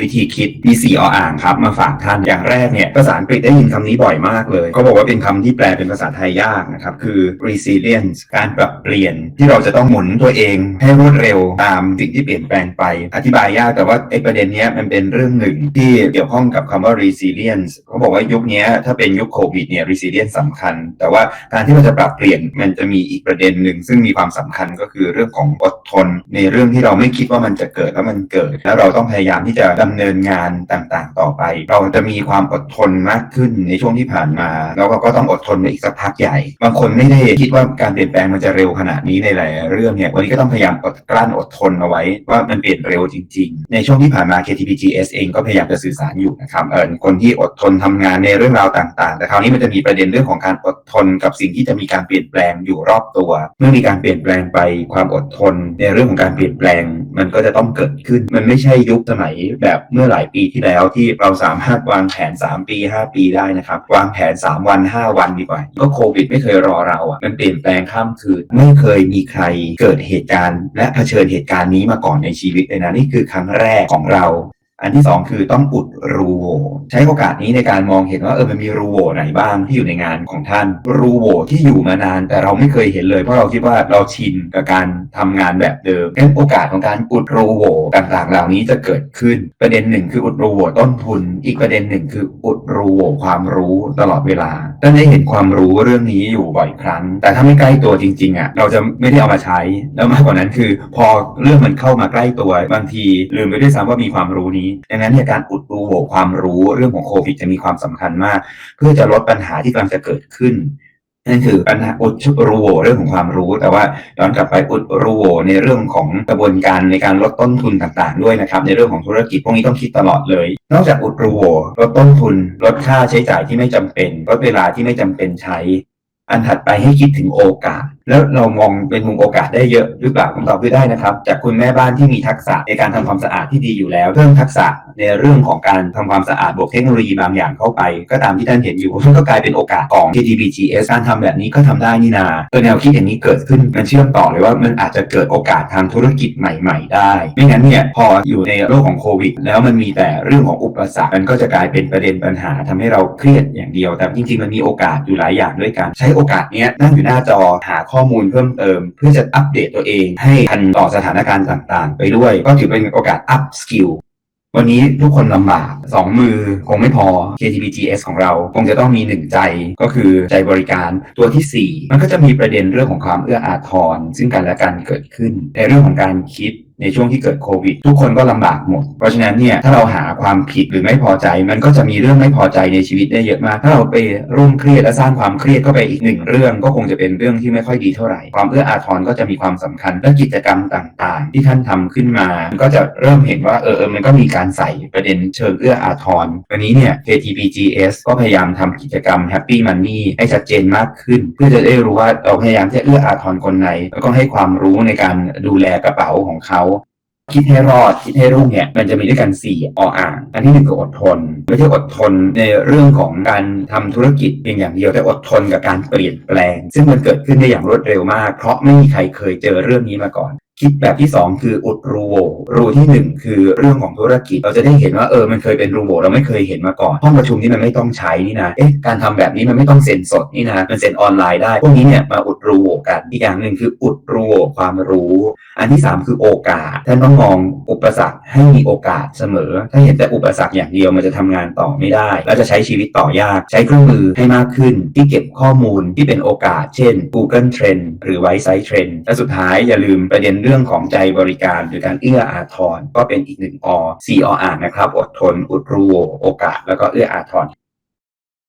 วิธีคิดมีสี่ออ่างครับมาฝากท่านอย่างแรกเนี่ยภาษาอังกฤษได้ยินคำนี้บ่อยมากเลยเขาบอกว่าเป็นคำที่แปลเป็นภาษาไทยยากนะครับ คือ resilience การปรับเปลี่ยนที่เราจะต้องหมุนตัวเองให้รวดเร็วตามสิ่งที่เปลี่ยนแปลงไป อธิบายยากแต่ว่าไอ้ประเด็นเนี้ยมันเป็นเรื่องหนึ่งที่เกี่ยวข้องกับคำว่า resilience เขาบอกว่ายุคนี้ถ้าเป็นยุคโควิดเนี่ย resilience สำคัญ แต่ว่าการที่เราจะปรับเปลี่ยนมันจะมีอีกประเด็นหนึ่งซึ่งมีความสำคัญก็คือเรื่องของอดทน ในเรื่องที่เราไม่คิดว่ามันจะเกิดแล้วมันเกิด แล้วเราต้องพยายามที่จะดำเนินงานต่างๆ ต่อไป เราจะมีความอดทนมากขึ้นในช่วงที่ผ่านมา แล้วเราก็ต้องอดทนไปอีกสักพักใหญ่ บางคนไม่ได้คิดว่าการเปลี่ยนแปลงมันจะเร็วขนาดนี้ในหลายเรื่องเนี่ยวันนี้ก็ต้องพยายามอดกลั้นอดทนเอาไว้ว่ามันเปลี่ยนเร็วจริง ๆ ในช่วงที่ผ่านมา KTPGS เองก็พยายามจะสื่อสารอยู่นะครับเออคนที่อดทนทำงานในเรื่องราวต่างๆ แต่คราวนี้มันจะมีประเด็นเรื่องของการอดทนกับสิ่งที่จะมีการเปลี่ยนแปลงอยู่รอบตัว เมื่อมีการเปลี่ยนแปลงไปความอดทนในเรื่องของการเปลี่ยนแปลง มันก็จะต้องเกิดขึ้น มันไม่ใช่ยุคสมัยแบบเมื่อหลายปีที่แล้วที่เราสามารถวางแผน 3 ปี 5 ปีได้นะครับ วางแผน 3 วัน 5 วันดีกว่า ก็โควิดไม่เคยรอเราอะมันเปลี่ยนแปลงข้ามคืนไม่เคยมีใครเกิดเหตุการณ์ และเผชิญเหตุการณ์นี้มาก่อนในชีวิตเลยนะนี่คือครั้งแรกของเรา อันที่สองคือต้องอุดรูโวใช้โอกาสนี้ในการมองเห็นว่าเออมันมีรูโวไหนบ้างที่อยู่ในงานของท่าน รูโวที่อยู่มานาน แต่เราไม่เคยเห็นเลย เพราะเราคิดว่าเราชินกับการทำงานแบบเดิมโอกาสของการอุดรูโวต่างๆ เหล่านี้จะเกิดขึ้น ประเด็นหนึ่งคืออุดรูโวต้นทุน อีกประเด็นหนึ่งคืออุดรูโวความรู้ตลอดเวลาท่านได้เห็นความรู้เรื่องนี้อยู่บ่อยครั้ง แต่ถ้าไม่ใกล้ตัวจริงๆอะเราจะไม่ได้เอามาใช้แล้วมากกว่านั้นคือ พอเรื่องมันเข้ามาใกล้ตัวบางทีลืมไปด้วยซ้ำว่ามีความรู้นี้ดังนั้นเนี่ยการอุดรูโหว่ความรู้เรื่องของโควิดจะมีความสำคัญมาก เพื่อจะลดปัญหาที่กำลังจะเกิดขึ้นนั่นคือปัญหาอุดรูโหวเรื่องของความรู้ แต่ว่าย้อนกลับไปอุดรูโหวในเรื่องของกระบวนการในการลดต้นทุนต่างๆ ด้วยนะครับ ในเรื่องของธุรกิจพวกนี้ต้องคิดตลอดเลย นอกจากอุดรูโหวลดต้นทุน ลดค่าใช้จ่ายที่ไม่จำเป็นลดเวลาที่ไม่จำเป็นใช้ อันถัดไปให้คิดถึงโอกาสแล้วเรามองเป็นมุมโอกาสได้เยอะหรือเปล่าคำตอบคือได้นะครับ จากคุณแม่บ้านที่มีทักษะในการทำความสะอาดที่ดีอยู่แล้ว เพิ่มทักษะในเรื่องของการทำความสะอาดบวกเทคโนโลยีบางอย่างเข้าไป ก็ตามที่ท่านเห็นอยู่มันก็กลายเป็นโอกาสของ KTBGS การทำแบบนี้ก็ทำได้นี่นาเออแนวคิดอย่างนี้เกิดขึ้นมันเชื่อมต่อเลยว่ามันอาจจะเกิดโอกาสทางธุรกิจใหม่ ๆ ได้ ไม่งั้นเนี่ยพออยู่ในโลกของโควิด แล้วมันมีแต่เรื่องของอุปสรรคมันก็จะกลายเป็นประเด็นปัญหาทำให้เราเครียดอย่างเดียว แต่จริงๆมันมีโอกาสอยู่หลายอย่างด้วยกัน ใช้โอกาสนี้นั่งอยู่หน้าจอหาข้อมูลเพิ่มเติม เพื่อจะอัปเดตตัวเองให้ทันต่อสถานการณ์ต่างๆ ไปด้วย ก็ถือเป็นโอกาสอัพสกิลวันนี้ทุกคนลำบากสองมือคงไม่พอ KTPGS ของเราคงจะต้องมีหนึ่งใจก็คือใจบริการตัวที่ 4 มันก็จะมีประเด็นเรื่องของความเอื้ออาทรซึ่งกันและกันเกิดขึ้น ในเรื่องของการคิดในช่วงที่เกิดโควิด ทุกคนก็ลำบากหมด เพราะฉะนั้นเนี่ยถ้าเราหาความผิดหรือไม่พอใจ มันก็จะมีเรื่องไม่พอใจในชีวิตได้เยอะมาก ถ้าเราไปร่วมเครียดและสร้างความเครียดเข้าไปอีกหนึ่งเรื่อง ก็คงจะเป็นเรื่องที่ไม่ค่อยดีเท่าไหร่ ความเอื้ออาทรก็จะมีความสำคัญและกิจกรรมต่าง ๆ ที่ท่านทำขึ้นมา ก็จะเริ่มเห็นว่าเออเออมันก็มีการใส่ประเด็นเชิงเอื้ออาทรวันนี้เนี่ย KTPGS ก็พยายามทำกิจกรรม Happy Money ให้ชัดเจนมากขึ้น เพื่อจะได้รู้ว่าเราพยายามจะเอื้ออาทรคนไหนแล้วก็ให้ความรู้ในการดูแลกระเป๋าของเขา คิดให้รอดคิดให้รุ่งเนี่ยมันจะมีด้วยกัน 4 ออ่าง อันที่หนึ่งคืออดทน ไม่ใช่อดทนในเรื่องของการทำธุรกิจเพียงอย่างเดียวแต่อดทนกับการเปลี่ยนแปลง ซึ่งมันเกิดขึ้นได้อย่างรวดเร็วมาก เพราะไม่มีใครเคยเจอเรื่องนี้มาก่อนคิดแบบที่ 2 คืออุดรูโวรูที่ 1 คือเรื่องของธุรกิจ เราจะได้เห็นว่าเออมันเคยเป็นรูโหว่เราไม่เคยเห็นมาก่อนห้องประชุมนี่มันไม่ต้องใช้นี่นะเอ๊ะการทำแบบนี้มันไม่ต้องเซ็นสดนี่นะมันเซ็นออนไลน์ได้พวกนี้เนี่ยมาอุดรูโว กันอีกอย่างหนึ่งคืออุดรูความรู้ อันที่ 3 คือโอกาสท่านต้องมองอุปสรรคให้มีโอกาสเสมอ ถ้าเห็นแต่อุปสรรคอย่างเดียวมันจะทำงานต่อไม่ได้ และจะใช้ชีวิตต่อยาก ใช้เครื่องมือให้มากขึ้น ที่เก็บข้อมูลที่เป็นโอกาส เช่น Google Trend หรือ White Site Trend และสุดท้ายอย่าลืมประเด็นเรื่องของใจบริการ หรือการเอื้ออาทรก็เป็นอีกหนึ่งอสีออ่านนะครับ อดทน อุดรูโอกาส แล้วก็เอื้ออาทร